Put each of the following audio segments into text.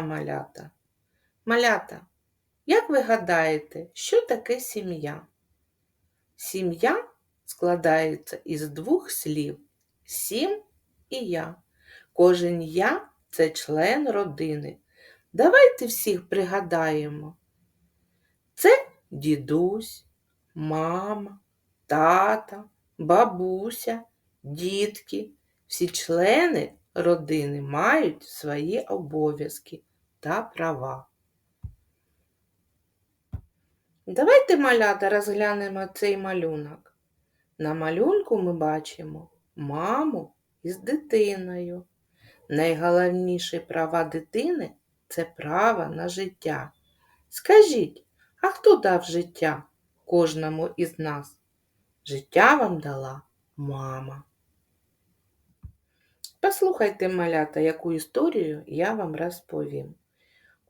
малята! Малята, як ви гадаєте, що таке сім'я? Сім'я складається із двох слів сім і я. Кожен я це член родини. Давайте всіх пригадаємо. Це дідусь, мама, тата, бабуся, дітки. Всі члени родини мають свої обов'язки та права. Давайте малята розглянемо цей малюнок. На малюнку ми бачимо маму із дитиною. Найголовніші права дитини це право на життя. Скажіть, а хто дав життя кожному із нас? Життя вам дала мама. Послухайте, малята, яку історію я вам розповім.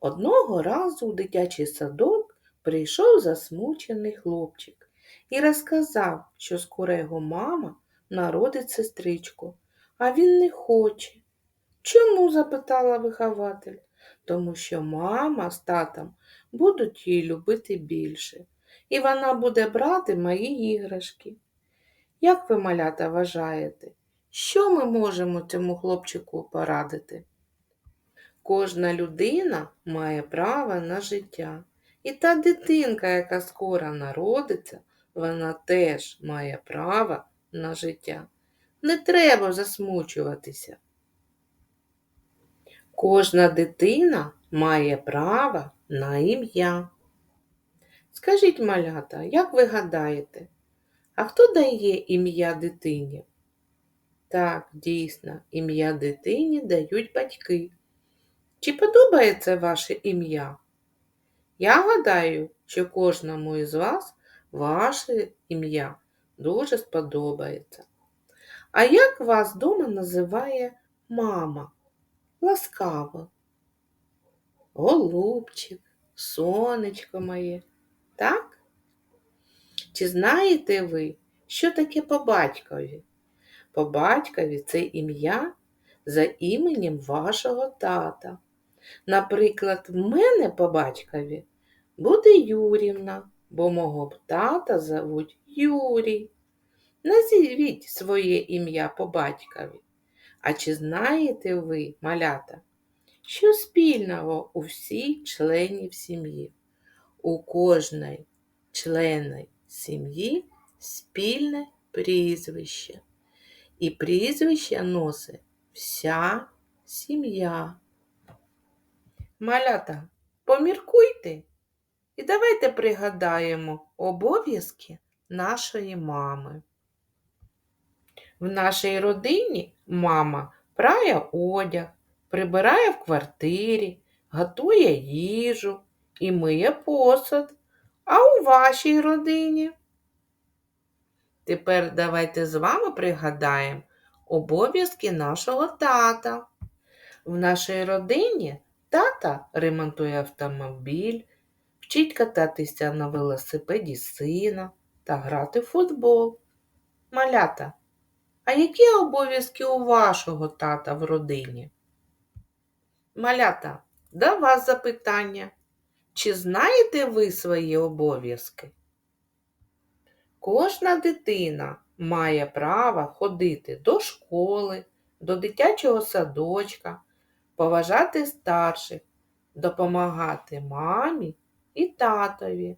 Одного разу у дитячий садок прийшов засмучений хлопчик і розказав, що скоро його мама народить сестричку, а він не хоче. Чому? запитала вихователь. Тому що мама з татом будуть її любити більше, і вона буде брати мої іграшки. Як ви, малята, вважаєте, що ми можемо цьому хлопчику порадити? Кожна людина має право на життя. І та дитинка, яка скоро народиться, вона теж має право на життя. Не треба засмучуватися. Кожна дитина має право на ім'я. Скажіть, малята, як ви гадаєте, а хто дає ім'я дитині? Так, дійсно, ім'я дитині дають батьки. Чи подобається ваше ім'я? Я гадаю, що кожному із вас ваше ім'я дуже сподобається. А як вас дома називає мама? Ласкаво. Голубчик, сонечко моє, так? Чи знаєте ви, що таке по батькові? По батькові це ім'я за іменем вашого тата. Наприклад, в мене по батькові буде Юрівна, бо мого тата зовуть Юрій. Назвіть своє ім'я по батькові. А чи знаєте ви, малята, що спільного у всіх членів сім'ї? У кожної члени сім'ї спільне прізвище. І прізвище носить вся сім'я. Малята, поміркуйте і давайте пригадаємо обов'язки нашої мами. В нашій родині мама прає одяг, прибирає в квартирі, готує їжу і миє посуд. А у вашій родині? Тепер давайте з вами пригадаємо обов'язки нашого тата. В нашій родині тата ремонтує автомобіль, вчить кататися на велосипеді сина та грати в футбол. Малята, а які обов'язки у вашого тата в родині? Малята, до вас запитання. Чи знаєте ви свої обов'язки? Кожна дитина має право ходити до школи, до дитячого садочка, поважати старших, допомагати мамі і татові.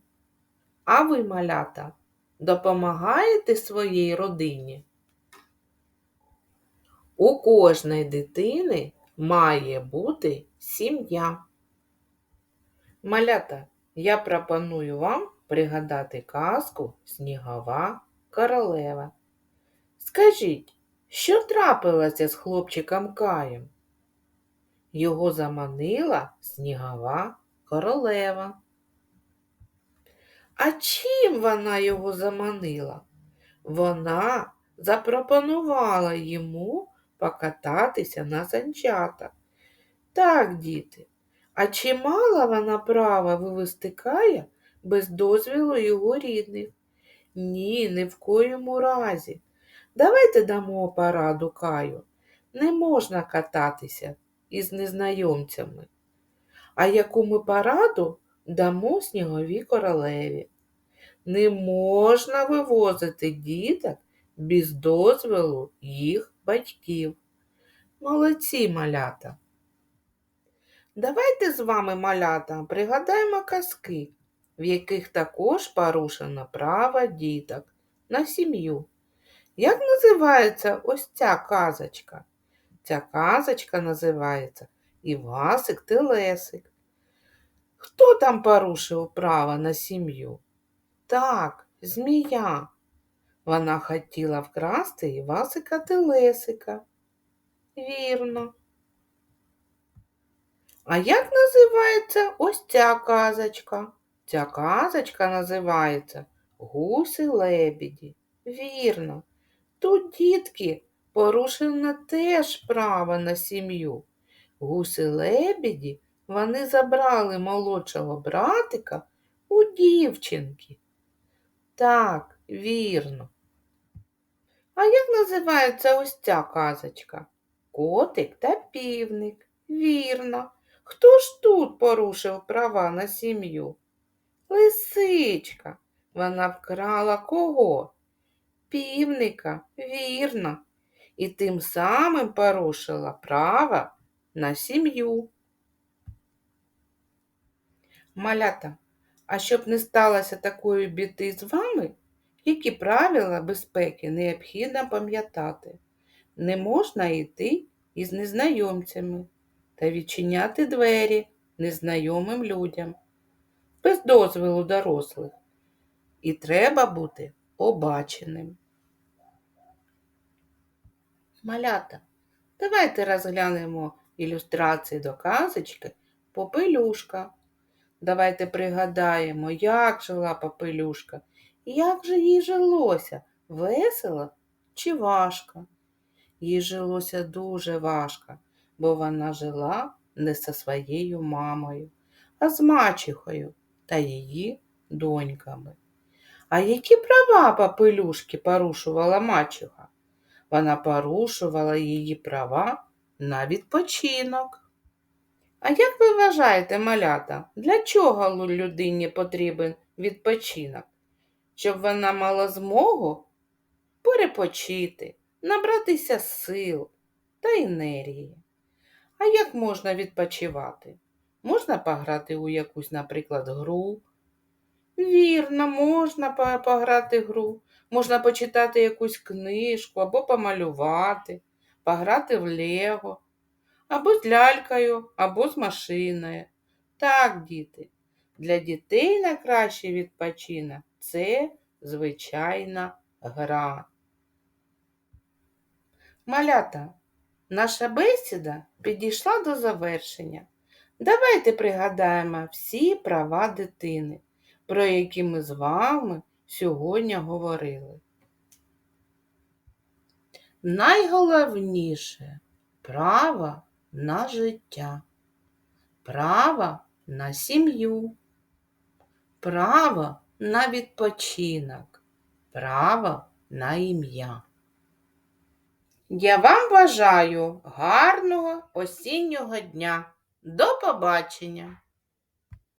А ви, малята, допомагаєте своїй родині? У кожної дитини має бути сім'я. Малята, я пропоную вам пригадати казку Снігова королева. Скажіть, що трапилося з хлопчиком Каєм? Його заманила снігова королева. А чим вона його заманила? Вона запропонувала йому покататися на санчатах. Так, діти, а чи мала вона права вивести Кая без дозвілу його рідних? Ні, ні в коєму разі. Давайте дамо пораду Каю. Не можна кататися із незнайомцями. А яку ми пораду дамо сніговій королеві? Не можна вивозити діток без дозволу їх батьків. Молодці малята. Давайте з вами, малята, пригадаємо казки, в яких також порушено право діток на сім'ю. Як називається ось ця казочка? Ця казочка називається Івасик Телесик. Хто там порушив право на сім'ю? Так, змія. Вона хотіла вкрасти Івасика Телесика. Вірно. А як називається ось ця казочка? Ця казочка називається Гуси лебіді. Вірно. Тут дітки порушено теж право на сім'ю. Гуси лебіді вони забрали молодшого братика у дівчинки. Так, вірно. А як називається ось ця казочка? Котик та півник. Вірно. Хто ж тут порушив права на сім'ю? Лисичка. Вона вкрала кого? Півника, вірно. І тим самим порушила право на сім'ю. Малята, а щоб не сталося такої біди з вами, які правила безпеки необхідно пам'ятати? Не можна йти із незнайомцями та відчиняти двері незнайомим людям без дозволу дорослих. І треба бути обаченим. Малята, давайте розглянемо ілюстрації до казочки Попелюшка. Давайте пригадаємо, як жила Попелюшка, як же їй жилося, весело чи важко. Їй жилося дуже важко, бо вона жила не зі своєю мамою, а з мачехою та її доньками. А які права Попелюшки порушувала мачеха? Вона порушувала її права на відпочинок. А як ви вважаєте, малята, для чого людині потрібен відпочинок? Щоб вона мала змогу перепочити, набратися сил та енергії. А як можна відпочивати? Можна пограти у якусь, наприклад, гру. Вірно, можна пограти гру, можна почитати якусь книжку або помалювати, пограти в Лего, або з лялькою, або з машиною. Так, діти, для дітей найкращий відпочинок це звичайна гра. Малята, наша бесіда підійшла до завершення. Давайте пригадаємо всі права дитини, про які ми з вами сьогодні говорили. Найголовніше право на життя, право на сім'ю, право на відпочинок, право на ім'я. Я вам бажаю гарного осіннього дня. До побачення!